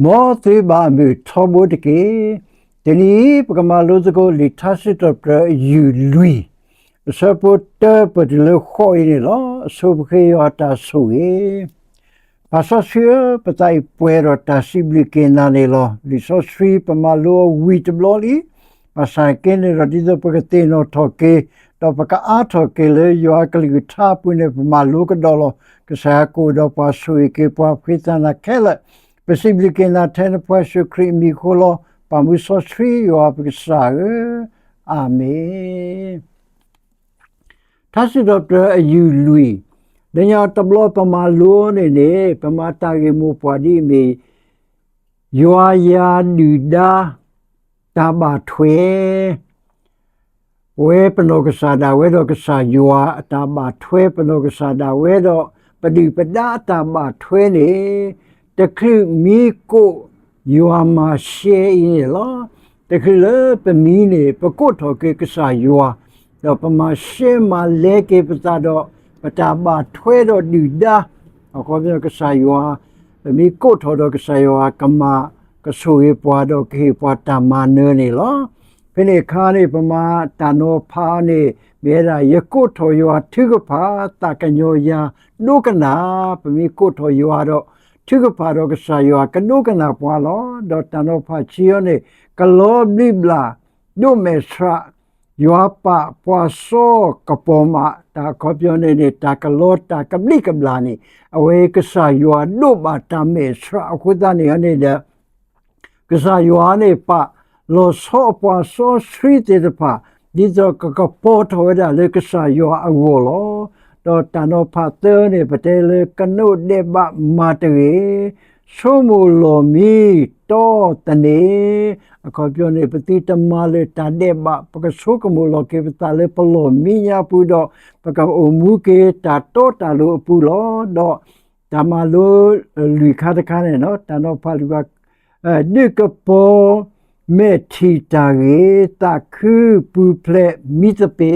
မောသေးပါမေထောဘတကေတနီပကမာလို့စကိုလီထတ်စစ်တော့ယူလူီစပေါ်တပဒလခိုင်နေလောဆုပခေယတာဆူေပါဆဆွေပတိုင်ပွဲရတာစီဘလကေနာနေလောလီဆိုစရီပမာလို့ဝီတဘလလီပါဆိုင်ကင်းရဒီဇပကတေနိုထော်ကေတော့ပကအားထော်ကေလေယောကလီထာပုနေပမာလို့ကဒေါ်လောကစားကိုတော့ပါဆွေကေပွားဖိတနာခဲလက် Possibly na ten pressure cream mi kolo pa mu so tri yo ap sa amen သတ်စစ်တော့အယူလူဒညာတဘလပမာလိုနေနေပမာတာကေမူပွားဒီမီယွာယာလူဒါတဘာထွေဝဲပနောကစားတာဝဲတော့ကစားယွာတဘာထွေပနောကစားတာဝဲတော့ပတိပဒါတဘာထွေနေ တခိမီကိုယွာမှာရှေးလောတခိလပမီနေပကုတ်ထော်ကေကစားယွာတော့ပမာရှေမလဲကေပတာတော့ပတာဘာထွဲတော့ဒီဒါအကောပြောကဆာယောမီကိုထော်တော့ကဆာယောကမကဆူရပွားတော့ကေပွားတမနနေလောဖိနေခါနေပမာတနောဖာနေမဲရာယကိုထော်ယောထိကဖာတကညောယာနုကနာပမီကိုထော်ယောတော့ ထိကဖာတော့ကဆာယောကနုကနာပွားလောတော့တနောဖာချီယောနေကလောဘလိဘလာဒုမေထရာယောပပွာဆောကပေါ်မတာခေါပြောနေနေတာကလောတာကပလိကပလာနေအဝေကဆာယောဒုဘာတမေစရာအခုတနေရနေတဲ့ကဆာယောနေပလောဆောပွာဆောစရီတေတပါဒီဇကကပေါ်ထောရလေကဆာယောအဝလော တော့တနောဖတ်တဲ့နေပတဲလေကနုဒေဘမာတေဆိုမူလိုမီတော့တနေအခေါ်ပြောနေပတိတမလေတတဲ့ဘပကဆုကမူလောကေပတလေပလောမိညာပူတော့ပကအမူကေတာတော့တာလို့ပူလောတော့တမလို့လူခါတခါနေနော်တနောဖလူကအဲဒီကပေါ်မေတီတာရေတခုပူဖလက်မိတပေ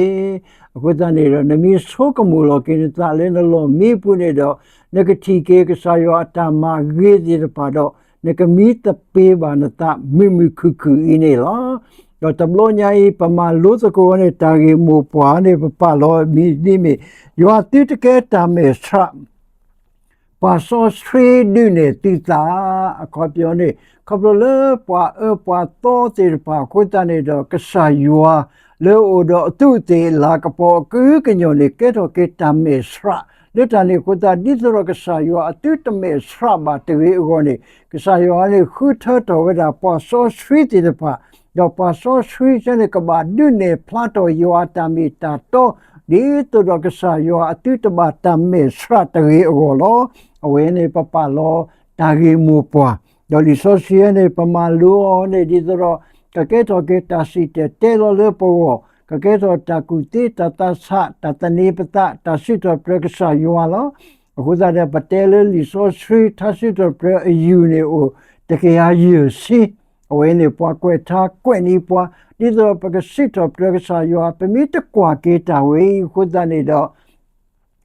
အခုတနေတော့နမီဆိုကမူလောကေတလေလောမိပူနေတော့နဂတိကေကဆာယောအတမဂေဒီပါတော့နကမီတပေဘာနတမိမိခုခုအင်းနေလားတော့တဘလို့ညာဤပမာလို့စကောနေတာဂေမူပွားနေပပလောမီဒီမီယောတိတကေတာမေစရာပါစောစထရီဒူနေတိတာအခေါ်ပြောနေခပလပွားအပွားတော့တေပါခွတနေတော့ကဆာယော လေအိုတော့အတုတေလာကပေါ်ကူကညိုနေကေတော့ကေတာမေစရာလက်တန်လေးကိုတာဒီသရကဆာယောအတုတမေစရဘာတေဝေနေကဆာယောလေးခုထတော်ဝဒပေါ်ဆောစထရီတီတပါတော့ပေါ်ဆောစထရီကျနေကဘာဒုနေဖလာတော်ယောအတမီတာတော့ဒီတရကဆာယောအတုတဘာတမေစရတေဝေလောအဝဲနေပပလောတာဂေမူပွားဒေါ်လီဆိုစီယနေပမာလူနေဒီသရ ကကေတော်ကေတာစီတေတေလောလေပေါ်ကကဲတော့တကူတေတတဆတတနေပတတရှိတော်ပရကဆာယောလောအခုစားတဲ့ပတဲလလီဆိုစရီတရှိတော်ပရအယူနေအိုတကယ်ယူစီအဝဲနေပွားကွက်ထားကွက်နီပွားဒီတော့ပကရှိတော်ပရကဆာယောပမိတကွာကေတာဝေခုစားနေတော့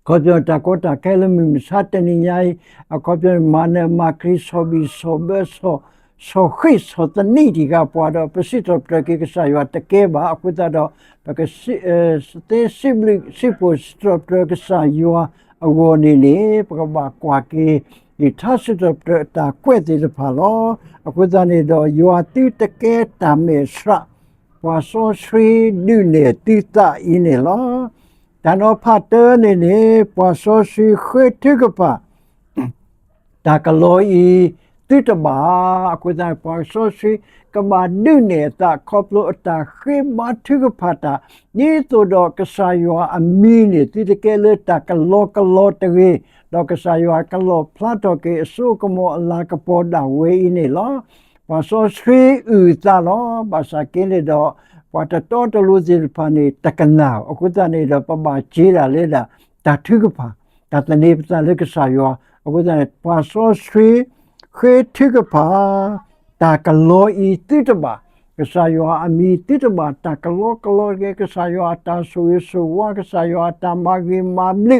ကောပြောတာကောတာကဲလမီမစတနေညာအကောပြောမာနမခရစ်ဆိုဘီဆိုဘဆို ဆိုခိဆိုတနီဒီကပွားတော့ပစိတော့ပရကေကဆာယောတကဲပါအခုတော့ပကစီစတေစီဘလစီပိုစထရပရကဆာယောအဝနေနေပကဘာကွာကေဒီသတ်စတော့ပရတာကွဲ့တဲ့ဖာလောအခုကနေတော့ယောတိတကဲတာမေစရာပွာဆိုစရီဒူနေတိတာအင်းနေလောတနောဖတ်တဲနေနေပွာဆိုစရီခွေတိကပါတာကလောဤ တိတဘာအခုတိုင်းပွာဆိုစရီကမာနုနေတာခေါပလိုအတာခေမထုကဖတာညေတိုတော့ကဆာယောအမီနေတိတကဲလေတာကလောကလောတရေတော့ကဆာယောကလောဖလာတော့ကေအဆုကမောအလာကပေါ်တာဝေးနေလောပါဆိုဆွေဥတာလောပါစာကင်းလေတော့ပတတော်တလူစီဖာနေတကနာအခုတနေတော့ပပချေးတာလေတာတထုကဖာတတနေပစလေကဆာယောအခုတနေပါဆိုဆွေ ခေထုကဖာတာကလောဤတိတဘာကဆာယောအမီတိတဘာတာကလောကလောကေကဆာယောတာဆူဆူဝါကဆာယောတာမဂိမမလိ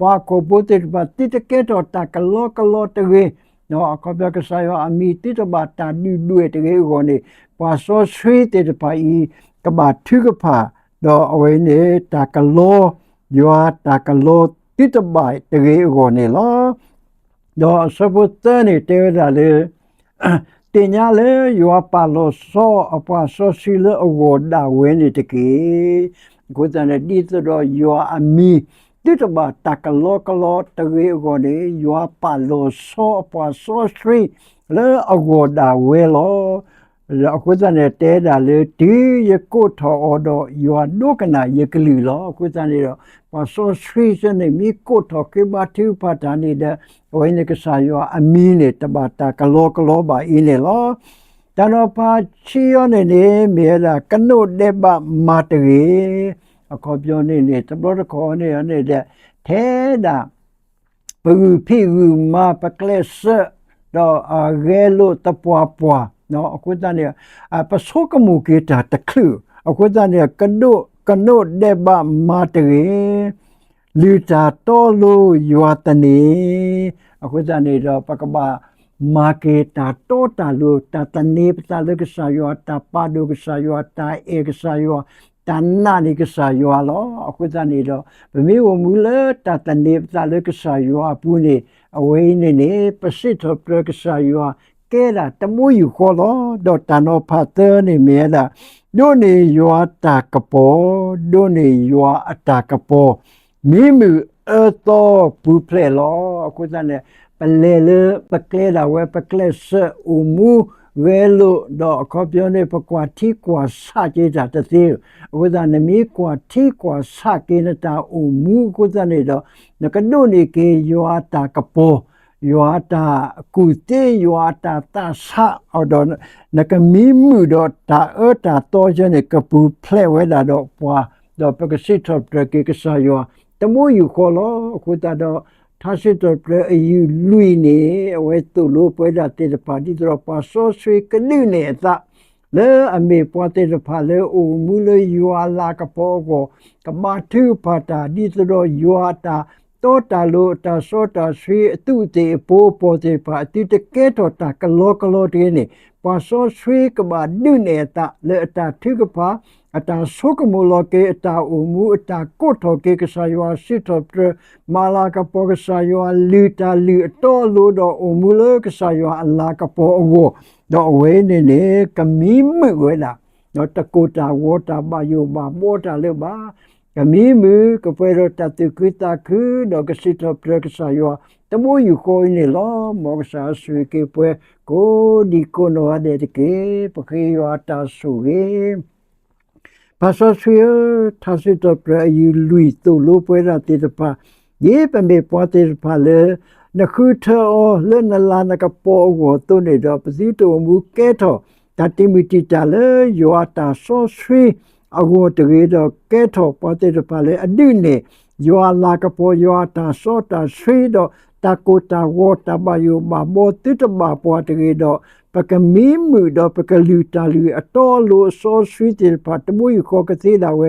ဘာကိုပိုတေဘာတိတကေတော့တာကလောကလောတေနော်အခေါ်ပြကစားရောအမီတိတဘာတာနူလွေတကယ်ကိုနေပွာစောဆွေးတဲ့တပါဤကဘာထုကဖာတော့အဝဲနေတာကလောယောတာကလောတိတဘာတကယ်ကိုနေလော တော့စပုတ်တဲ့နေတဲ့ဒါလေတင်ညာလေယောပါလောစောအပွာစောစီလေအဝဒါဝဲနေတကယ်ကိုတန်တဲ့ဒီတော့ယောအမီတိတဘာတကလောကလောတရေကိုနေယောပါလောစောပွာစောစရီလေအဂောဒါဝဲလော အခုတည်းတဲတာလေဒီယကုထောအော်တော့ယောဒုကနာယကလီလောအခုတည်းတော့ပွာစောစရီစနေမိကုထောကေဘာတူပါတာနေတဲ့ဝိနေကဆာယောအမီနေတဘာတကလောကလောပါအင်းလေလောတနောပါချီယောနေနေမြေလာကနုတ်တဲ့ဘမာတရေအခေါ်ပြောနေနေတဘလခေါ်နေရနေတဲ့ထဲတာဘူဖိဘူမပကလက်စတော့အဂဲလို့တပွားပွား နော်အခုတည်းအပစောကမှုကေတာတခုအခုတည်းကနုကနုဒေဘမာတရေလူတာတော်လို့ရွာတနေအခုတည်းတော့ပကပမာကေတာတောတာလို့တတနေပတာလကဆာယောတာပါဒုကဆာယောတာဧကဆာယောတဏ္ဏနိကစာယောလောအခုတနေတော့ဗမေဝမူလတတနေပတာလကစာယောပူနေအဝိနေနေပစိတပရကစာယော ကဲတာတမူယူခေါ်လောတော့တနောဖတ်တဲ့နေမြဲတာဒုနေယောတာကပောဒုနေယောအတာကပောမိမှုအတောပူဖလေလောအခုတနေပလေလေပကလေတာဝဲပကလေဆအမူဝဲလို့တော့ခေါ်ပြောနေပကွာတိကွာစကြေတာတသေးဝဒနမီကွာတိကွာစကေနတာအမူကိုဇနေတော့နကဒုနေကေယောတာကပော ယောတာကုတေယောတာတဆာအော်တော့နကမီမှုတော့တာအတာတော့ကျနေကပူဖလဲဝဲလာတော့ပွာတော့ပကစစ်တော့ပကေကဆာယောတမိုးယူခေါ်လို့အခုတတော့ထားရှိတော့ပြအယူလူနေအဝဲတူလို့ပွဲတာတဲ့ပါတီတော့ပါဆောဆွေကနုနေတာလေအမေပွားတဲ့ဖာလေအိုမူလေယူအလာကပေါ်ကိုကမာထုပါတာဒီတော့ယူအတာ တောတာလို့တာစောတာဆွေအတုတေပိုးပေါ်တဲ့ပါတိတကဲတော့တာကလောကလောတဲ့နေပါဆောဆွေကဘာနုနေတာလေအတာထုကပါအတာဆုကမူလကေအတာအမှုအတာကိုထောကေကဆာယောစစ်တော်ပြမာလာကပောကဆာယောလူတာလူအတော်လို့တော့အမှုလကဆာယောအလာကပောအောတော့ဝဲနေနေကမီးမဝဲလာတော့တကူတာဝေါ်တာဘာယောဘာမောတာလေဘာ ကမီးမကပွဲရတတုကိတာခုတော့ကစစ်တော်ပြကဆာယောတမိုးယူကိုနေလောမောကဆာဆွေကေပွဲကိုဒီကိုနောရတဲ့ကေပခေယောတာဆူကေပါဆောဆွေထာစစ်တော့ပြယူလူတူလိုပွဲရတဲ့ပါယေပမေပွားတဲ့ပါလေနခုထောလနလာနကပေါ်ကိုတုန်နေတော့ပစီတူမူကဲထောတတိမီတီတလေယောတာဆောဆွေ အကိုတရေတော့ကဲထောပွားတဲ့ပါလေအဒိနေယောလာကပေါ်ယောတာဆောတာဆွေတော့တကိုတာဝတာဘယောမဘောတိတမပွားတရေတော့ပကမီမှုတော့ပကလူတာလူအတော်လို့ဆောဆွေတဲ့ပါတမွေခေါ်ကသေးတာဝဲ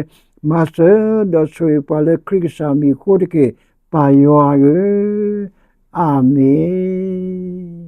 မာစတာတော့ဆွေပါလေခရစ်စာမီခိုတကေပါယောရေ Amém.